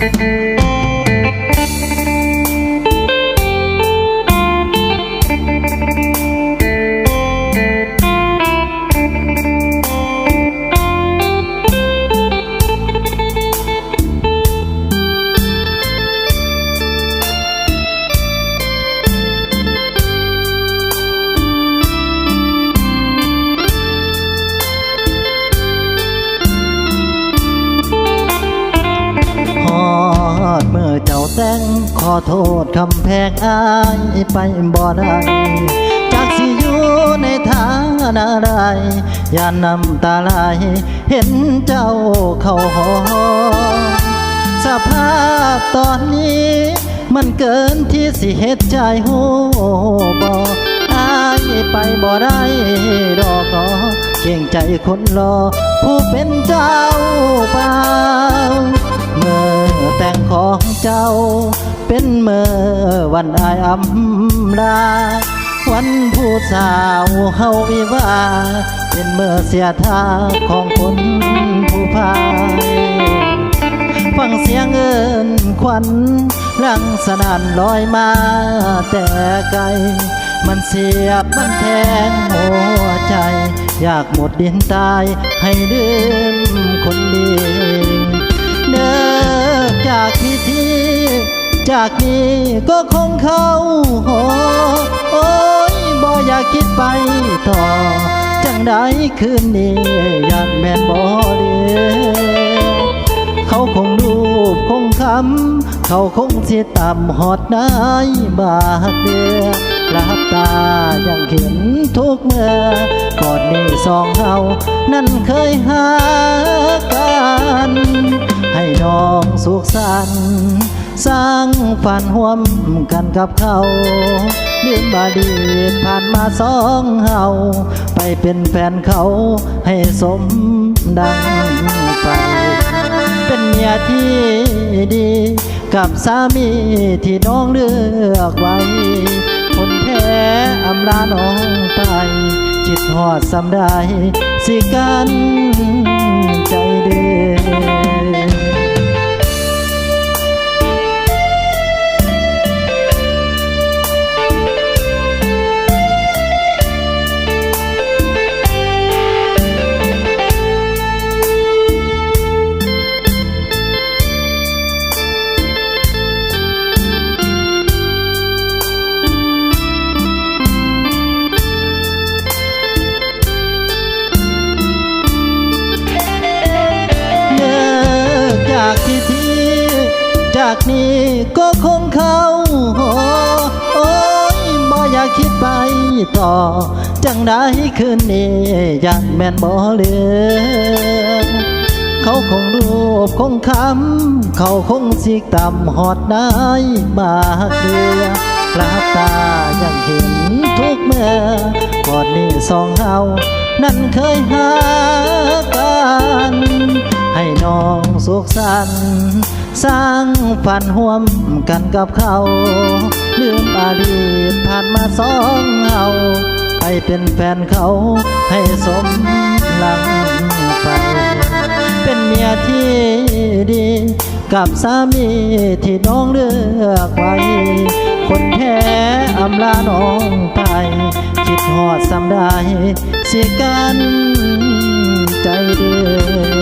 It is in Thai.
ฮ แต่งขอโทษคำแพงอายไปบ่ได้จากสิอยู่ในทางอะไรอย่าน้ำตาไหลเห็นเจ้าเข้าหอสภาพตอนนี้ มันเกินที่สิเหตุใจหูบออายไปบ่ได้ดอกหรอเก่งใจคนรอ ผู้เป็นเจ้าบ่า เจ้า เป็นเมื่อวันอายอำลาวันผู้สาวเฮาวิวา เป็นเมื่อเสียท่าของคนผู้พายฟังเสียงเอินควันลังสนานลอยมาแต่ไกล มันเสียบมันแทงหัวใจ อยากหมดดินตายให้ลืมคนดีเดิก จากพิธีจากนี้ก็คงเข้าหอโอ้ยบ่อยากคิดไปต่อ จังได้คืนนี้อยากแม่นบ่เดียวเขาคงรูปคงคำเขาคงสิต่ำหอดได้บาดเดียรับตายังเห็นทุกเมื่อก่อนนี้สองเฮา นั้นเคยหากัน ให้น้องสุขสันต์สร้างฝันห่วมกันกับเขาลืมบาดีผ่านมาสองเฮาไปเป็นแฟนเขาให้สมดังไปเป็นเมียที่ดี กับสามีที่น้องเลือกไว้ คนแท้อำลาน้องไปจิตหอดสำได้สิกัน จากนี้ก็คงเขาโอ้ยบ่อยากคิดไปต่อ จังได้คืนนี้ยันแม่นบ่เหลือเขาคงรูปคงคำเขาคงสิกต่ำหอดได้บากเดือหลับตายังเห็นทุกเมื่อก่อนนี้สองเฮานั้นเคยหากัน ให้น้องสุขสันต์ สร้างฝันห่วมกันกับเขา ลืมอดีตผ่านมาสองเฮาไปเป็นแฟนเขาให้สมหลังไปเป็นเมียที่ดี กับสามีที่น้องเลือกไว้ คนแท้อำลาน้องไปคิดหอดสำได้สิกันใจเดือ